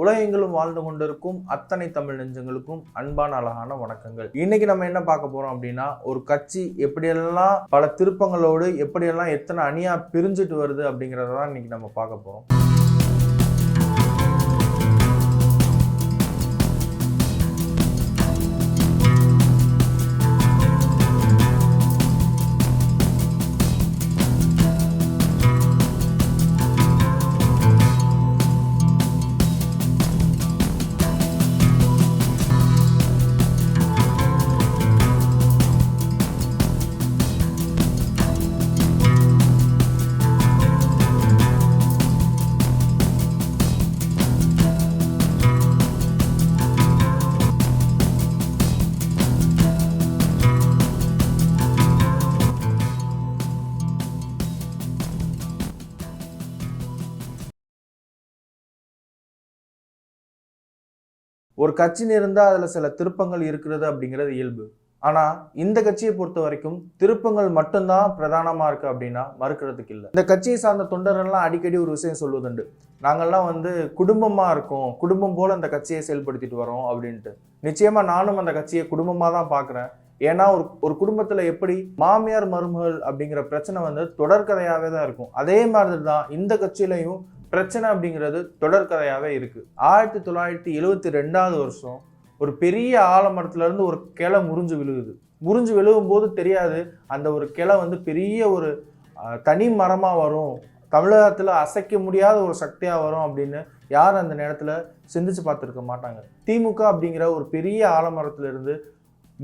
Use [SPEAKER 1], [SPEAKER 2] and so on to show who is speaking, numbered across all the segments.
[SPEAKER 1] உலகெங்கிலும் வாழ்ந்து கொண்டிருக்கும் அத்தனை தமிழ் நெஞ்சங்களுக்கும் அன்பான அழகான வணக்கங்கள். இன்னைக்கு நம்ம என்ன பார்க்க போறோம் அப்படின்னா ஒரு கட்சி எப்படியெல்லாம் பல திருப்பங்களோடு எப்படியெல்லாம் எத்தனை அணியா பிரிஞ்சுட்டு வருது அப்படிங்கறத தான் இன்னைக்கு நம்ம பார்க்க போறோம். ஒரு கட்சின்னு இருந்தால் அதில் சில திருப்பங்கள் இருக்கிறது அப்படிங்கிறது இயல்பு. ஆனால் இந்த கட்சியை பொறுத்த வரைக்கும் திருப்பங்கள் மட்டும்தான் பிரதானமாக இருக்குது அப்படின்னா மறுக்கிறதுக்கு இல்லை. இந்த கட்சியை சார்ந்த தொண்டர்கள்லாம் அடிக்கடி ஒரு விஷயம் சொல்வதுண்டு. நாங்கள்லாம் வந்து குடும்பமாக இருக்கோம் குடும்பம் போல் அந்த கட்சியை செயல்படுத்திட்டு வரோம் அப்படின்ட்டு. நிச்சயமாக நானும் அந்த கட்சியை குடும்பமாக தான் பார்க்குறேன் ஏன்னா ஒரு ஒரு குடும்பத்தில் எப்படி மாமியார் மருமகள் அப்படிங்கிற பிரச்சனை வந்து தொடர்கதையாகவே தான் இருக்கும். அதே மாதிரி தான் இந்த கட்சியிலையும் பிரச்சனை அப்படிங்கிறது தொடர்கதையாகவே இருக்குது ஆயிரத்தி தொள்ளாயிரத்தி எழுவத்தி ரெண்டாவது வருஷம் ஒரு பெரிய ஆலமரத்துலேருந்து ஒரு கிளை முறிஞ்சு விழுகுது. முறிஞ்சு விழுகும் போது தெரியாது அந்த ஒரு கிளை வந்து பெரிய ஒரு தனி மரமாக வரும். தமிழகத்தில் அசைக்க முடியாத ஒரு சக்தியாக வரும் அப்படின்னு யாரும் அந்த நேரத்தில் சிந்திச்சு பார்த்துருக்க மாட்டாங்க. திமுக அப்படிங்கிற ஒரு பெரிய ஆலமரத்துலேருந்து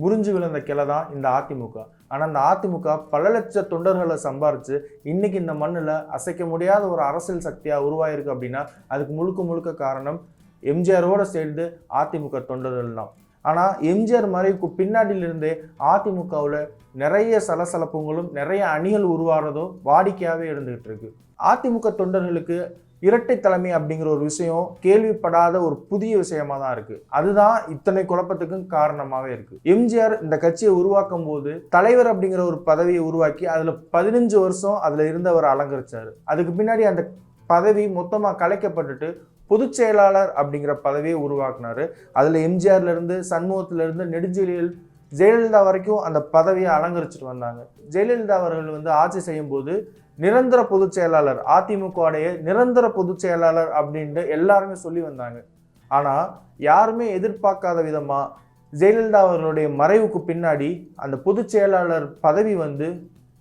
[SPEAKER 1] முறிஞ்சு விழுந்த கிளை தான் இந்த அதிமுக. ஆனால் அந்த அதிமுக பல லட்ச தொண்டர்களை சம்பாரித்து இன்றைக்கி இந்த மண்ணில் அசைக்க முடியாத ஒரு அரசியல் சக்தியாக உருவாயிருக்கு அப்படின்னா அதுக்கு முழுக்க முழுக்க காரணம் எம்ஜிஆரோடு சேர்ந்து அதிமுக தொண்டர்கள் தான். ஆனால் எம்ஜிஆர் மறைவுக்கு பின்னாடியிலிருந்தே அதிமுகவில் நிறைய சலசலப்புங்களும் நிறைய அணிகள் உருவாகிறதும் வாடிக்கையாகவே இருந்துகிட்டு இருக்கு. அதிமுக தொண்டர்களுக்கு இரட்டை தலைமை அப்படிங்கிற ஒரு விஷயம் கேள்விப்படாத ஒரு புதிய விஷயமா தான் இருக்கு. அதுதான் இத்தனை குழப்பத்துக்கும் காரணமாவே இருக்கு. எம்ஜிஆர் இந்த கட்சியை உருவாக்கும் போது தலைவர் அப்படிங்கிற ஒரு பதவியை உருவாக்கி அதுல பதினஞ்சு வருஷம் அதுல இருந்தவர் அலங்கரிச்சாரு. அதுக்கு பின்னாடி அந்த பதவி மொத்தமாக கலைக்கப்பட்டுட்டு பொதுச் செயலாளர் அப்படிங்கிற பதவியை உருவாக்குனாரு. அதுல எம்ஜிஆர்ல இருந்து சண்முகத்துல நெடுஞ்செழியல் ஜெயலலிதா வரைக்கும் அந்த பதவியை அலங்கரிச்சுட்டு வந்தாங்க. ஜெயலலிதா அவர்கள் வந்து ஆட்சி செய்யும் போது நிரந்தர பொதுச் செயலாளர் அதிமுகவுடைய நிரந்தர பொதுச் செயலாளர் அப்படின்ட்டு எல்லாருமே சொல்லி வந்தாங்க. ஆனால் யாருமே எதிர்பார்க்காத விதமாக ஜெயலலிதா அவர்களுடைய மறைவுக்கு பின்னாடி அந்த பொதுச் செயலாளர் பதவி வந்து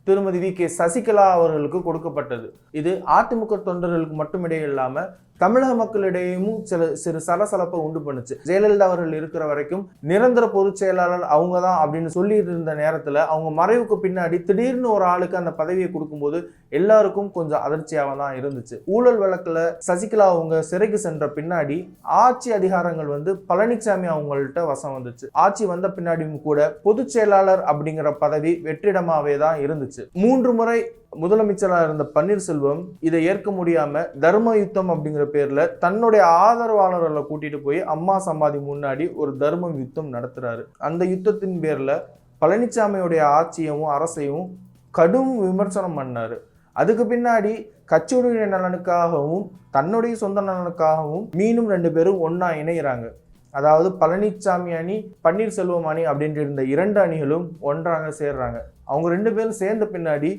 [SPEAKER 1] திருமதி வி கே சசிகலா அவர்களுக்கு கொடுக்கப்பட்டது. இது அதிமுக தொண்டர்களுக்கு மட்டுமிடையே இல்லாமல் தமிழக மக்களிடையும் சில சிறு சலசலப்பை உண்டு பண்ணுச்சு. ஜெயலலிதா அவர்கள் இருக்கிற வரைக்கும் நிரந்தர பொதுச் செயலாளர் அவங்க தான் அப்படின்னு சொல்லிட்டு இருந்த நேரத்தில் அவங்க மறைவுக்கு பின்னாடி திடீர்னு ஒரு ஆளுக்கு அந்த பதவியை கொடுக்கும்போது எல்லாருக்கும் கொஞ்சம் அதிர்ச்சியாக தான் இருந்துச்சு. ஊழல் வழக்கில் சசிகலா அவங்க சிறைக்கு சென்ற பின்னாடி ஆட்சி அதிகாரங்கள் வந்து பழனிசாமி அவங்கள்ட்ட வசம் வந்துச்சு. ஆட்சி வந்த பின்னாடியும் கூட பொதுச் செயலாளர் அப்படிங்கிற பதவி வெற்றிடமாவே தான் இருந்துச்சு. மூன்று முறை முதலமைச்சராக இருந்த பன்னீர்செல்வம் இதை ஏற்க முடியாம தர்ம யுத்தம் அப்படிங்கிற பேர்ல தன்னுடைய ஆதரவாளர்களை கூட்டிட்டு போய் அம்மா சமாதி முன்னாடி ஒரு தர்ம யுத்தம் நடத்துறாரு. அந்த யுத்தத்தின் பேர்ல பழனிசாமியுடைய ஆட்சியவும் அரசையும் கடும் விமர்சனம் பண்ணாரு. அதுக்கு பின்னாடி கட்சியுடைய நலனுக்காகவும் தன்னுடைய சொந்த நலனுக்காகவும் மீண்டும் ரெண்டு பேரும் ஒன்னா இணைகிறாங்க அதாவது பழனிசாமி அணி பன்னீர்செல்வம் அணி அப்படின்ட்டு இருந்த இரண்டு அணிகளும் ஒன்றாக சேர்றாங்க. அவங்க ரெண்டு பேரும் சேர்ந்த பின்னாடி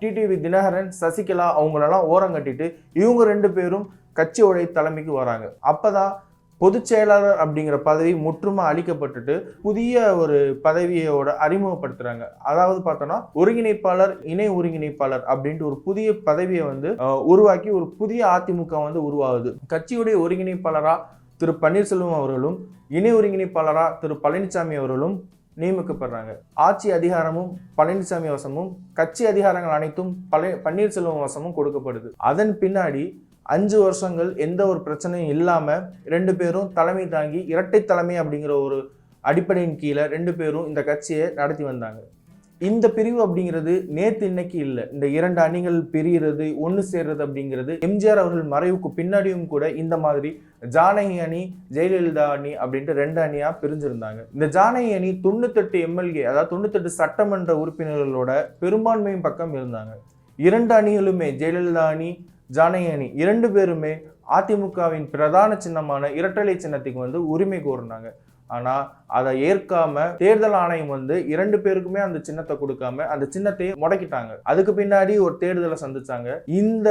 [SPEAKER 1] டிடிவி தினகரன் சசிகலா அவங்களெல்லாம் ஓரம் கட்டிட்டு இவங்க ரெண்டு பேரும் கட்சியோடைய தலைமைக்கு வராங்க. அப்போதான் பொதுச் செயலாளர் அப்படிங்கிற பதவி முற்றுமா அளிக்கப்பட்டுட்டு புதிய ஒரு பதவியோட அறிமுகப்படுத்துறாங்க. அதாவது பார்த்தோன்னா ஒருங்கிணைப்பாளர் இணை ஒருங்கிணைப்பாளர் அப்படின்ட்டு ஒரு புதிய பதவியை வந்து உருவாக்கி ஒரு புதிய அதிமுக வந்து உருவாகுது. கட்சியுடைய ஒருங்கிணைப்பாளராக திரு பன்னீர்செல்வம் அவர்களும் இணை ஒருங்கிணைப்பாளராக திரு பழனிசாமி அவர்களும் நியமிக்கப்படுறாங்க. ஆட்சி அதிகாரமும் பழனிசாமி வசமும் கட்சி அதிகாரங்கள் அனைத்தும் பழைய பன்னீர்செல்வம் வசமும் கொடுக்கப்படுது. அதன் பின்னாடி அஞ்சு வருஷங்கள் எந்த ஒரு பிரச்சனையும் இல்லாமல் ரெண்டு பேரும் தலைமை தாங்கி இரட்டை தலைமை அப்படிங்கிற ஒரு அடிப்படையின் கீழே ரெண்டு பேரும் இந்த கட்சியை நடத்தி வந்தாங்க. இந்த பிரிவு அப்படிங்கிறது நேத்து இன்னைக்கு இல்லை. இந்த இரண்டு அணிகள் பிரிகிறது ஒன்று சேர்றது அப்படிங்கிறது எம்ஜிஆர் அவர்கள் மறைவுக்கு பின்னாடியும் கூட இந்த மாதிரி ஜானகி அணி ஜெயலலிதா அணி அப்படின்ட்டு ரெண்டு அணியா பிரிஞ்சிருந்தாங்க. இந்த ஜானகி அணி தொண்ணூத்தெட்டு எம்எல்ஏ அதாவது தொண்ணூத்தெட்டு சட்டமன்ற உறுப்பினர்களோட பெரும்பான்மையும் பக்கம் இருந்தாங்க. இரண்டு அணிகளுமே ஜெயலலிதா அணி ஜானகி அணி இரண்டு பேருமே அதிமுகவின் பிரதான சின்னமான இரட்டலை சின்னத்துக்கு வந்து உரிமை கோரினாங்க. ஆனால் அதை ஏற்காம தேர்தல் ஆணையம் வந்து இரண்டு பேருக்குமே அந்த சின்னத்தை கொடுக்காம அந்த சின்னத்தை முடக்கிட்டாங்க. அதுக்கு பின்னாடி ஒரு தேர்தலை சந்திச்சாங்க. இந்த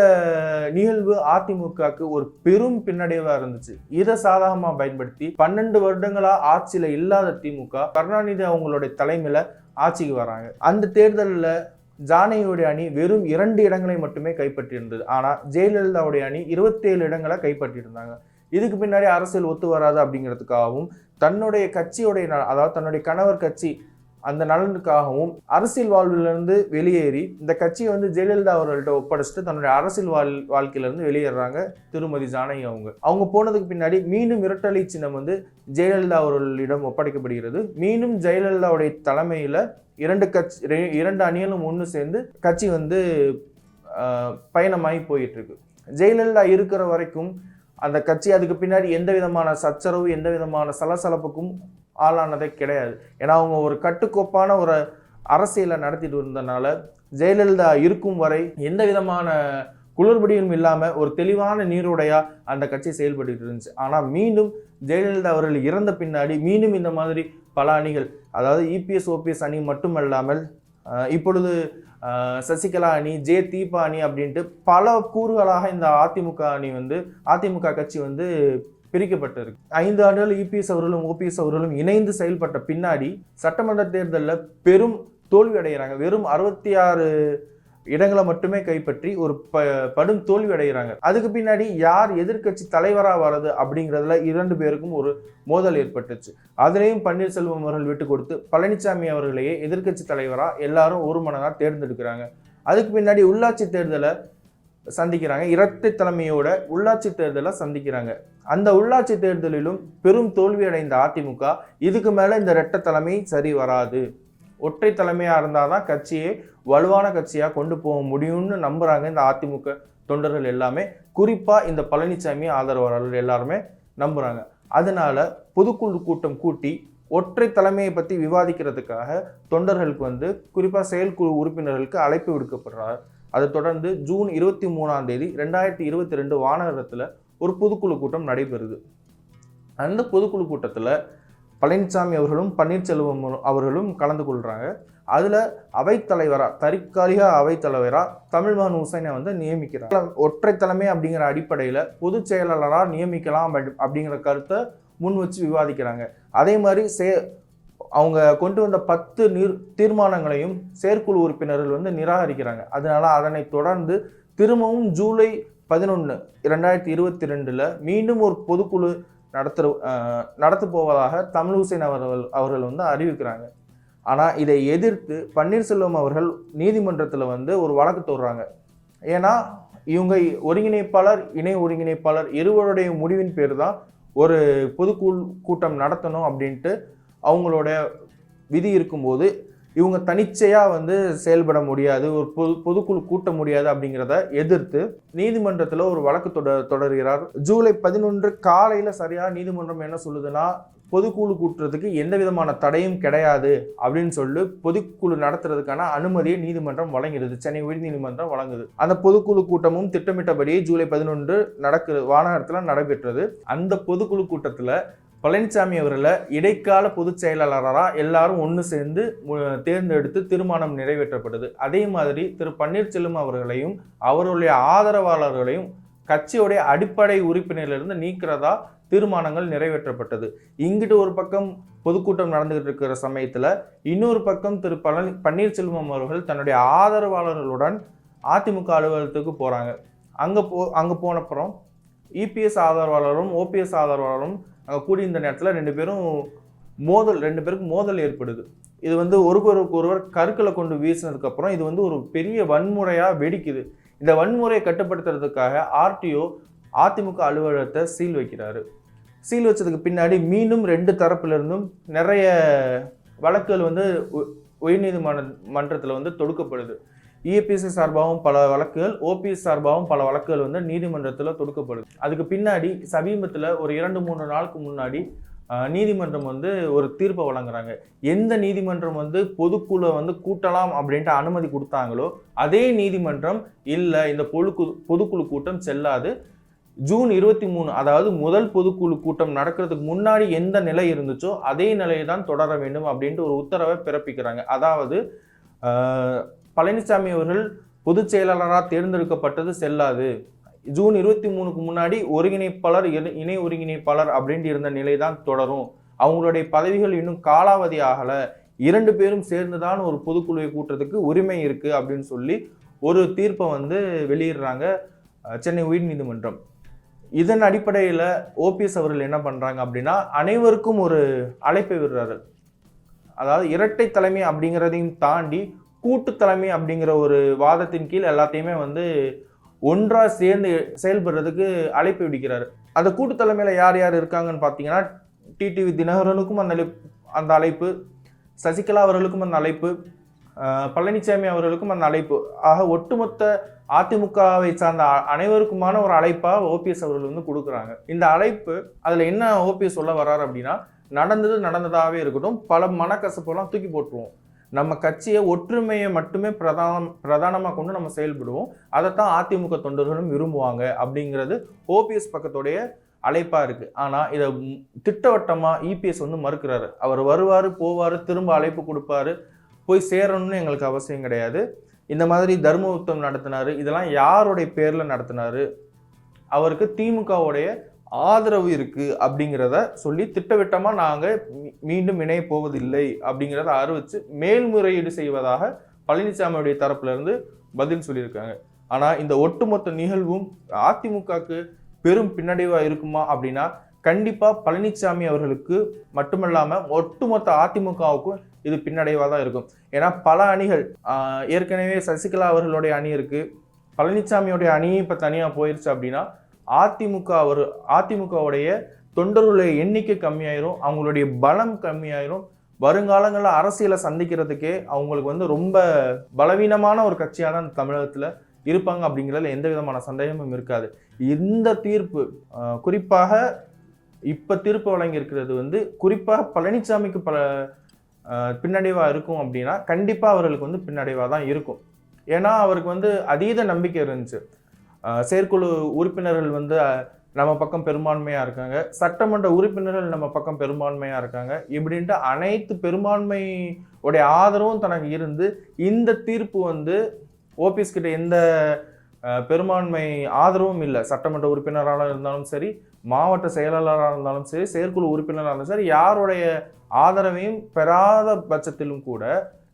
[SPEAKER 1] நிகழ்வு அதிமுகக்கு ஒரு பெரும் பின்னடைவா இருந்துச்சு. இதை சாதகமா பயன்படுத்தி பன்னெண்டு வருடங்களா ஆட்சியில இல்லாத திமுக கருணாநிதி அவங்களுடைய தலைமையில ஆட்சிக்கு வராங்க. அந்த தேர்தலில் ஜானகியுடைய அணி வெறும் இரண்டு இடங்களை மட்டுமே கைப்பற்றியிருந்தது. ஆனால் ஜெயலலிதாவுடைய அணி இருபத்தேழு இடங்களை கைப்பற்றியிருந்தாங்க. இதுக்கு பின்னாடி அரசியல் ஒத்து வராது அப்படிங்கிறதுக்காகவும் தன்னுடைய கட்சியுடைய ந- அதாவது தன்னுடைய கணவர் கட்சி அந்த நலனுக்காகவும் அரசியல் வாழ்விலிருந்து வெளியேறி இந்த கட்சியை வந்து ஜெயலலிதா அவர்கள்ட்ட ஒப்படைச்சிட்டு தன்னுடைய அரசியல் வாழ் வாழ்க்கையிலேருந்து வெளியேறாங்க திருமதி ஜானகி அவங்க. அவங்க போனதுக்கு பின்னாடி மீண்டும் இரட்டலை சின்னம் வந்து ஜெயலலிதா அவர்களிடம் ஒப்படைக்கப்படுகிறது. மீண்டும் ஜெயலலிதாவுடைய தலைமையில் இரண்டு கட்சி ரெ- இரண்டு அணிகளும் ஒன்று சேர்ந்து கட்சி வந்து பயணமாகி போயிட்டு இருக்கு ஜெயலலிதா இருக்கிற வரைக்கும் அந்த கட்சி அதுக்கு பின்னாடி எந்த விதமான சச்சரவு எந்த விதமான சலசலப்புக்கும் ஆளானதே கிடையாது. ஏன்னா அவங்க ஒரு கட்டுக்கோப்பான ஒரு அரசியலை நடத்திட்டு இருந்தனால ஜெயலலிதா இருக்கும் வரை எந்த விதமான குளிர்படியும் இல்லாமல் ஒரு தெளிவான நீரோடையா அந்த கட்சி செயல்பட்டு இருந்துச்சு. ஆனால் மீண்டும் ஜெயலலிதா அவர்கள் இறந்த பின்னாடி மீண்டும் இந்த மாதிரி பல அணிகள் அதாவது இபிஎஸ் ஓபிஎஸ் அணி மட்டுமல்லாமல் இப்பொழுது சசிகலா அணி ஜே தீபா அணி அப்படின்ட்டு பல கூறுகளாக இந்த அதிமுக அணி வந்து அதிமுக கட்சி வந்து பிரிக்கப்பட்டிருக்கு. ஐந்து ஆண்டுகள் இபிஎஸ் அவர்களும் ஓபிஎஸ் அவர்களும் இணைந்து செயல்பட்ட பின்னாடி சட்டமன்ற தேர்தலில் பெரும் தோல்வி அடைகிறாங்க வெறும் அறுபத்தி ஆறு இடங்களை மட்டுமே கைப்பற்றி ஒரு ப படும் தோல்வி அடைகிறாங்க அதுக்கு பின்னாடி யார் எதிர்க்கட்சி தலைவராக வர்றது அப்படிங்கிறதுல இரண்டு பேருக்கும் ஒரு மோதல் ஏற்பட்டுச்சு. அதுலேயும் பன்னீர்செல்வம் அவர்கள் விட்டு கொடுத்து பழனிசாமி அவர்களையே எதிர்க்கட்சி தலைவராக எல்லாரும் ஒரு மனதாக தேர்ந்தெடுக்கிறாங்க. அதுக்கு பின்னாடி உள்ளாட்சி தேர்தலை சந்திக்கிறாங்க. இரட்டை தலைமையோட உள்ளாட்சி தேர்தலை சந்திக்கிறாங்க. அந்த உள்ளாட்சி தேர்தலிலும் பெரும் தோல்வி அடைந்த அதிமுக இதுக்கு மேலே இந்த இரட்டை தலைமை சரி வராது. ஒற்றை தலைமையாக இருந்தால் தான் கட்சியே வலுவான கட்சியாக கொண்டு போக முடியும்னு நம்புகிறாங்க இந்த அதிமுக தொண்டர்கள் எல்லாமே. குறிப்பாக இந்த பழனிசாமி ஆதரவாளர்கள் எல்லாருமே நம்புகிறாங்க அதனால் பொதுக்குழு கூட்டம் கூட்டி ஒற்றை தலைமையை பற்றி விவாதிக்கிறதுக்காக தொண்டர்களுக்கு வந்து குறிப்பாக செயற்குழு உறுப்பினர்களுக்கு அழைப்பு விடுக்கப்படுறார். அதை தொடர்ந்து ஜூன் இருபத்தி மூணாம் தேதி ரெண்டாயிரத்தி இருபத்தி ரெண்டு வானகரத்தில் ஒரு பொதுக்குழு கூட்டம் நடைபெறுது. அந்த பொதுக்குழு கூட்டத்தில் பழனிசாமி அவர்களும் பன்னீர்செல்வம் அவர்களும் கலந்து கொள்கிறாங்க அதில் அவைத்தலைவராக தற்காலிக அவைத்தலைவராக தமிழ்மகன் ஹுசைனை வந்து நியமிக்கிறாங்க ஒற்றை தலைமை அப்படிங்கிற அடிப்படையில் பொதுச் செயலாளராக நியமிக்கலாம் அப்படி- அப்படிங்கிற கருத்தை முன் வச்சு விவாதிக்கிறாங்க. அதே மாதிரி சே அவங்க கொண்டு வந்த பத்து நீர் தீர்மானங்களையும் செயற்குழு உறுப்பினர்கள் வந்து நிராகரிக்கிறாங்க. அதனால அதனை தொடர்ந்து திரும்பவும் ஜூலை பதினொன்று ரெண்டாயிரத்தி இருபத்தி ரெண்டில் மீண்டும் ஒரு பொதுக்குழு நடத்த நடத்த போவதாக தமிழ் ஹுசைன் அவர்கள் அவர்கள் வந்து அறிவிக்கிறாங்க. ஆனால் இதை எதிர்த்து பன்னீர்செல்வம் அவர்கள் நீதிமன்றத்தில் வந்து ஒரு வழக்கு தோடுறாங்க. ஏன்னா இவங்க ஒருங்கிணைப்பாளர் இணை ஒருங்கிணைப்பாளர் இருவருடைய முடிவின் பேர் தான் ஒரு பொதுக்குழு கூட்டம் நடத்தணும் அப்படின்ட்டு அவங்களோட விதி இருக்கும்போது இவங்க தனிச்சையாக வந்து செயல்பட முடியாது ஒரு பொது பொதுக்குழு கூட்ட முடியாது அப்படிங்கிறத எதிர்த்து நீதிமன்றத்தில் ஒரு வழக்கு தொட தொடர்கிறார். ஜூலை பதினொன்று காலையில் சரியாக நீதிமன்றம் என்ன சொல்லுதுன்னா பொதுக்குழு கூட்டுறதுக்கு எந்த விதமான தடையும் கிடையாது அப்படின்னு சொல்லி பொதுக்குழு நடத்துறதுக்கான அனுமதியை நீதிமன்றம் வழங்கிடுது. சென்னை உயர்நீதிமன்றம் வழங்குது. அந்த பொதுக்குழு கூட்டமும் திட்டமிட்டபடியே ஜூலை பதினொன்று நடக்குது. வானகரத்தில் நடைபெற்றது. அந்த பொதுக்குழு கூட்டத்தில் பழனிசாமி அவர்களை இடைக்கால பொதுச் செயலாளராக எல்லாரும் ஒன்று சேர்ந்து தேர்ந்தெடுத்து தீர்மானம் நிறைவேற்றப்படுது. அதே மாதிரி திரு. பன்னீர்செல்வம் அவர்களையும் அவருடைய ஆதரவாளர்களையும் கட்சியுடைய அடிப்படை உறுப்பினரிலிருந்து நீக்கிறதா தீர்மானங்கள் நிறைவேற்றப்பட்டது. இங்கிட்டு ஒரு பக்கம் பொதுக்கூட்டம் நடந்துகிட்டு இருக்கிற சமயத்தில் இன்னொரு பக்கம் திரு பழனி பன்னீர்செல்வம் அவர்கள் தன்னுடைய ஆதரவாளர்களுடன் அதிமுக அலுவலகத்துக்கு போகிறாங்க அங்கே போ அங்கே போனப்புறம் இபிஎஸ் ஆதரவாளரும் ஓபிஎஸ் ஆதரவாளரும் அங்கே இந்த நேரத்தில் ரெண்டு பேரும் மோதல் ரெண்டு பேருக்கும் மோதல் ஏற்படுது. இது வந்து ஒருவருக்கு ஒருவர் கருக்களை கொண்டு வீசினதுக்கப்புறம் இது வந்து ஒரு பெரிய வன்முறையாக வெடிக்குது. இந்த வன்முறையை கட்டுப்படுத்துறதுக்காக ஆர்டிஓ அதிமுக அலுவலகத்தை சீல் வைக்கிறாரு. சீல் வச்சதுக்கு பின்னாடி மீண்டும் ரெண்டு தரப்புல இருந்தும் நிறைய வழக்குகள் வந்து உ- உயர்நீதிமன்ற மன்றத்தில் வந்து தொடுக்கப்படுது. இஏபிசி சார்பாகவும் பல வழக்குகள் ஓபிஎஸ் சார்பாகவும் பல வழக்குகள் வந்து நீதிமன்றத்தில் தொடுக்கப்படுது. அதுக்கு பின்னாடி சமீபத்தில் ஒரு இரண்டு மூன்று நாளுக்கு முன்னாடி நீதிமன்றம் வந்து ஒரு தீர்ப்பை வழங்குறாங்க. எந்த நீதிமன்றம் வந்து பொதுக்குழு வந்து கூட்டலாம் அப்படின்ட்டு அனுமதி கொடுத்தாங்களோ அதே நீதிமன்றம் இல்லை இந்த பொதுக்கு பொதுக்குழு கூட்டம் செல்லாது. ஜூன் இருபத்தி மூணு அதாவது முதல் பொதுக்குழு கூட்டம் நடக்கிறதுக்கு முன்னாடி எந்த நிலை இருந்துச்சோ அதே நிலையை தான் தொடர வேண்டும் அப்படின்ட்டு ஒரு உத்தரவை பிறப்பிக்கிறாங்க. அதாவது பழனிசாமி அவர்கள் பொதுச் செயலாளராக தேர்ந்தெடுக்கப்பட்டது செல்லாது. ஜூன் இருபத்தி மூணுக்கு முன்னாடி ஒருங்கிணைப்பாளர் இணை- ஒருங்கிணைப்பாளர் அப்படின்ட்டு இருந்த நிலை தான் தொடரும். அவங்களுடைய பதவிகள் இன்னும் காலாவதி ஆகலை. இரண்டு பேரும் சேர்ந்துதான் ஒரு பொதுக்குழுவை கூட்டுறதுக்கு உரிமை இருக்குது அப்படின்னு சொல்லி ஒரு தீர்ப்பை வந்து வெளியிடுறாங்க சென்னை உயர்நீதிமன்றம் இதன் அடிப்படையில் ஓபிஎஸ் அவர்கள் என்ன பண்ணுறாங்க அப்படின்னா அனைவருக்கும் ஒரு அழைப்பை விடுறாரு. அதாவது இரட்டை தலைமை அப்படிங்கிறதையும் தாண்டி கூட்டு தலைமை அப்படிங்கிற ஒரு வாதத்தின் கீழ் எல்லாத்தையுமே வந்து ஒன்றாக சேர்ந்து செயல்படுறதுக்கு அழைப்பு விடுக்கிறார். அந்த கூட்டு தலைமையில் யார் யார் இருக்காங்கன்னு பார்த்தீங்கன்னா டிடிவி தினகரனுக்கும் அந்த அழைப்பு அந்த அழைப்பு சசிகலா அவர்களுக்கும் அந்த அழைப்பு பழனிசாமி அவர்களுக்கும் அந்த அழைப்பு. ஆக ஒட்டுமொத்த அதிமுகவை சார்ந்த அனைவருக்குமான ஒரு அழைப்பாக ஓபிஎஸ் அவர்கள் வந்து கொடுக்குறாங்க. இந்த அழைப்பு அதில் என்ன ஓபிஎஸ் சொல்ல வர்றாரு அப்படின்னா நடந்தது நடந்ததாகவே இருக்கட்டும் பல மனக்கசப்பெல்லாம் தூக்கி போட்டுருவோம். நம்ம கட்சியை ஒற்றுமையை மட்டுமே பிரதானம் பிரதானமாக கொண்டு நம்ம செயல்படுவோம். அதைத்தான் அதிமுக தொண்டர்களும் விரும்புவாங்க அப்படிங்கிறது ஓபிஎஸ் பக்கத்துடைய அழைப்பாக இருக்குது ஆனால் இதை திட்டவட்டமாக இபிஎஸ் வந்து மறுக்கிறாரு. அவர் வருவார் போவார் திரும்ப அழைப்பு கொடுப்பாரு. போய் சேரணும்னு எங்களுக்கு அவசியம் கிடையாது. இந்த மாதிரி தர்ம யுத்தம் நடத்தினாரு. இதெல்லாம் யாருடைய பேரில் நடத்தினாரு? அவருக்கு திமுகவுடைய ஆதரவு இருக்குது அப்படிங்கிறத சொல்லி திட்டவட்டமாக நாங்கள் மீண்டும் இணைய போவதில்லை அப்படிங்கிறத அறிவித்து மேல்முறையீடு செய்வதாக பழனிசாமியுடைய தரப்புலேருந்து பதில் சொல்லியிருக்காங்க. ஆனால் இந்த ஒட்டுமொத்த நிகழ்வும் அதிமுகக்கு பெரும் பின்னடைவாக இருக்குமா அப்படின்னா கண்டிப்பாக பழனிசாமி அவர்களுக்கு மட்டுமல்லாமல் ஒட்டுமொத்த அதிமுகவுக்கும் இது பின்னடைவாக தான் இருக்கும். ஏன்னா பல அணிகள் ஏற்கனவே சசிகலா அவர்களுடைய அணி இருக்குது பழனிசாமியோடைய அணியும் இப்போ தனியாக போயிடுச்சு அப்படின்னா அதிமுக ஒரு அதிமுகவுடைய தொண்டர்களுடைய எண்ணிக்கை கம்மியாயிரும் அவங்களுடைய பலம் கம்மியாயிரும். வருங்காலங்களில் அரசியலை சந்திக்கிறதுக்கே அவங்களுக்கு வந்து ரொம்ப பலவீனமான ஒரு கட்சியாக தான் தமிழகத்தில் இருப்பாங்க அப்படிங்கிறதுல எந்த விதமான சந்தேகமும் இருக்காது. இந்த தீர்ப்பு குறிப்பாக இப்போ தீர்ப்பு வழங்கியிருக்கிறது வந்து குறிப்பாக பழனிசாமிக்கு பல பின்னடைவாக இருக்கும் அப்படின்னா கண்டிப்பாக அவர்களுக்கு வந்து பின்னடைவாக தான் இருக்கும். ஏன்னா அவருக்கு வந்து அதீத நம்பிக்கை இருந்துச்சு. செயற்குழு உறுப்பினர்கள் வந்து நம்ம பக்கம் பெரும்பான்மையாக இருக்காங்க. சட்டமன்ற உறுப்பினர்கள் நம்ம பக்கம் பெரும்பான்மையாக இருக்காங்க. இப்படின்ட்டு அனைத்து பெரும்பான்மை உடைய ஆதரவும் தனக்கு இருந்து இந்த தீர்ப்பு வந்து ஓபிஎஸ் கிட்ட எந்த பெரும்பான்மை ஆதரவும் இல்லை. சட்டமன்ற உறுப்பினராக இருந்தாலும் சரி மாவட்ட செயலாளராக இருந்தாலும் சரி செயற்குழு உறுப்பினராக இருந்தாலும் சரி யாருடைய ஆதரவையும் பெறாத பட்சத்திலும் கூட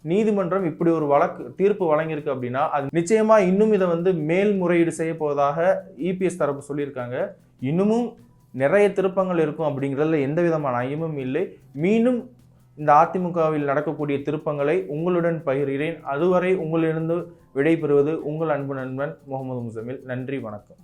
[SPEAKER 1] நீதிமன்றம் இப்படி ஒரு வழக்கு தீர்ப்பு வழங்கியிருக்கு அப்படின்னா அது நிச்சயமா இன்னும் இதை வந்து மேல்முறையீடு செய்ய போவதாக இபிஎஸ் தரப்பு சொல்லியிருக்காங்க. இன்னமும் நிறைய திருப்பங்கள் இருக்கும் அப்படிங்கிறதுல எந்த விதமான ஐயமும் இல்லை. மீண்டும் இந்த அதிமுகவில் நடக்கக்கூடிய திருப்பங்களை உங்களுடன் பகிர்கிறேன். அதுவரை உங்களிலிருந்து விடைபெறுவது உங்கள் அன்பு நண்பன் முகமது முசமில். நன்றி வணக்கம்.